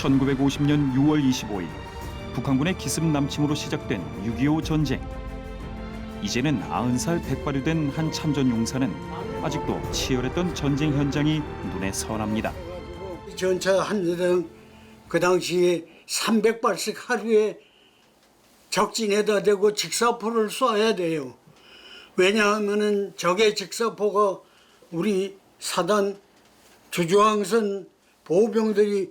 1950년 6월 25일 북한군의 기습 남침으로 시작된 6.25 전쟁. 이제는 90살 백발이 된 한 참전 용사는 아직도 치열했던 전쟁 현장이 눈에 선합니다. 전차 한 대당 그 당시에 300발씩 하루에 적진에다 대고 직사포를 쏴야 돼요. 왜냐하면은 적의 직사포가 우리 사단 주주항선 보병들이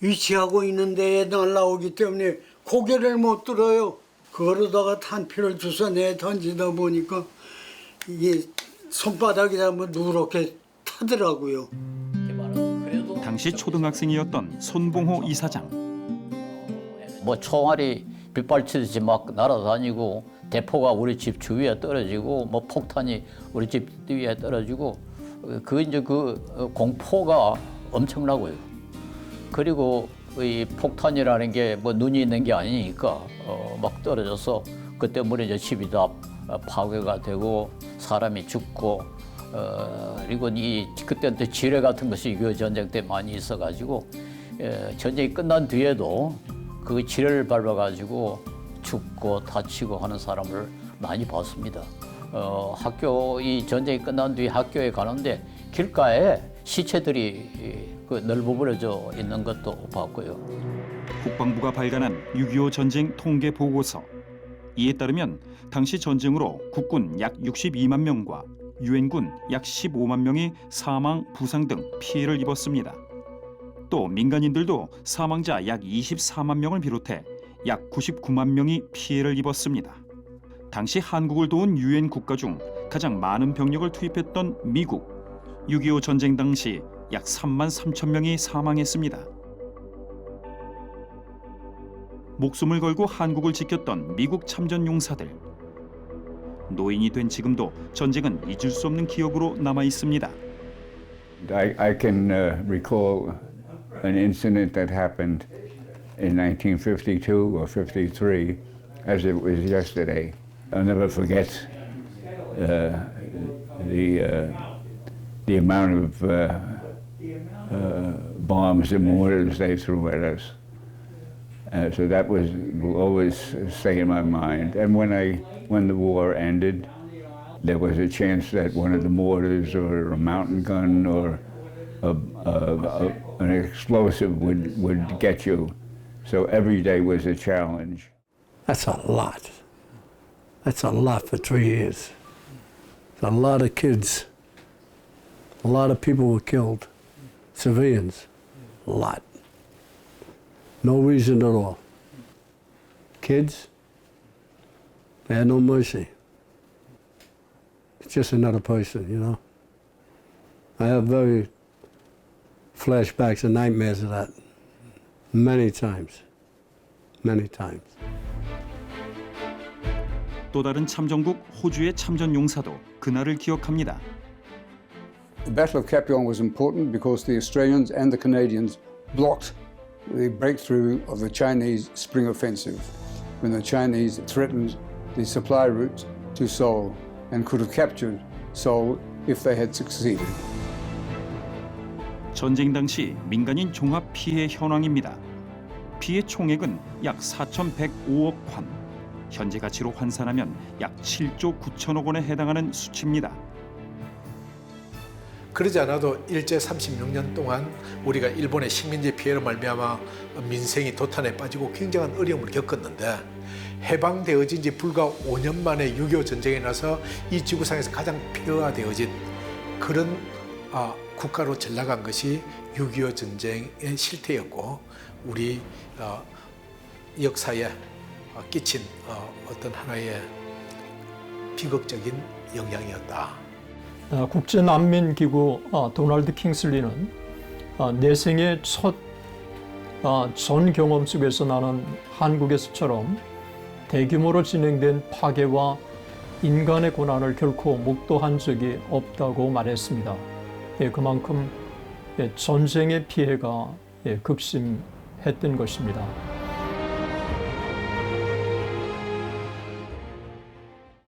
위치하고 있는 데에 날라오기 때문에 고개를 못 들어요. 그러다가 탄피를 주워 내 던지다 보니까 이게 손바닥이 한번 누렇게 타더라고요. 당시 초등학생이었던 손봉호 이사장. 뭐 총알이 빗발치듯이 막 날아다니고 대포가 우리 집 주위에 떨어지고 뭐 폭탄이 우리 집 위에 떨어지고 어, 그 이제 그 어, 공포가 엄청나고요. 그리고 이 폭탄이라는 게 뭐 눈이 있는 게 아니니까 어, 막 떨어져서 그 때문에 이제 집이 다 파괴가 되고 사람이 죽고 어, 그리고 이 그때는 또 지뢰 같은 것이 그 전쟁 때 많이 있어가지고 예, 전쟁이 끝난 뒤에도 그 지뢰를 밟아가지고 죽고 다치고 하는 사람을 많이 봤습니다. 어, 학교 이 전쟁이 끝난 뒤에 학교에 가는데 길가에 시체들이 그 널브러져 있는 것도 봤고요. 국방부가 발간한 6.25 전쟁 통계 보고서. 이에 따르면 당시 전쟁으로 국군 약 62만 명과 유엔군 약 15만 명이 사망, 부상 등 피해를 입었습니다. 또 민간인들도 사망자 약 24만 명을 비롯해 약 99만 명이 피해를 입었습니다. 당시 한국을 도운 유엔 국가 중 가장 많은 병력을 투입했던 미국. 6.25 전쟁 당시 약 3만 3천 명이 사망했습니다. 목숨을 걸고 한국을 지켰던 미국 참전 용사들. 노인이 된 지금도 전쟁은 잊을 수 없는 기억으로 남아 있습니다. I, I can uh, recall an incident that happened in 1952 or 53 as it was yesterday. I'll never forget uh, the, uh, the amount of uh, uh, bombs and mortars they threw at us. Uh, so that was always stay in my mind. And when I when the war ended, there was a chance that one of the mortars or a mountain gun or a, a, a, an explosive would, would get you. So every day was a challenge. That's a lot. That's a lot for three years. A lot of kids. A lot of people were killed Civilians. A lot. No reason at all. Kids, they had no mercy. It's just another person, you know. I have very flashbacks and nightmares of that. Many times. Many times. 또 다른 참전국 호주의 참전 용사도 그날을 기억합니다. The Battle of Capion was important because the Australians and the Canadians blocked the breakthrough of the Chinese spring offensive when the Chinese threatened the supply route to Seoul and could have captured Seoul if they had succeeded. 전쟁 당시 민간인 종합 피해 현황입니다. 피해 총액은 약 4,105억 원. 현재 가치로 환산하면 약 7조 9천억 원에 해당하는 수치입니다. 그러지 않아도 일제 36년 동안 우리가 일본의 식민지 피해로 말미암아 민생이 도탄에 빠지고 굉장한 어려움을 겪었는데 해방되어진 지 불과 5년 만에 6.25 전쟁에 나서 이 지구상에서 가장 폐허화되어진 그런 아, 국가로 전락한 것이 6.25 전쟁의 실태였고 우리 어, 역사에 어, 끼친 어, 어떤 하나의 비극적인 영향이었다. 어, 국제난민기구 어, 도널드 킹슬리는 어, 내 생의 첫 어, 전 경험 속에서 나는 한국에서처럼 대규모로 진행된 파괴와 인간의 고난을 결코 목도한 적이 없다고 말했습니다. 예, 그만큼 예, 전쟁의 피해가 예, 극심했던 것입니다.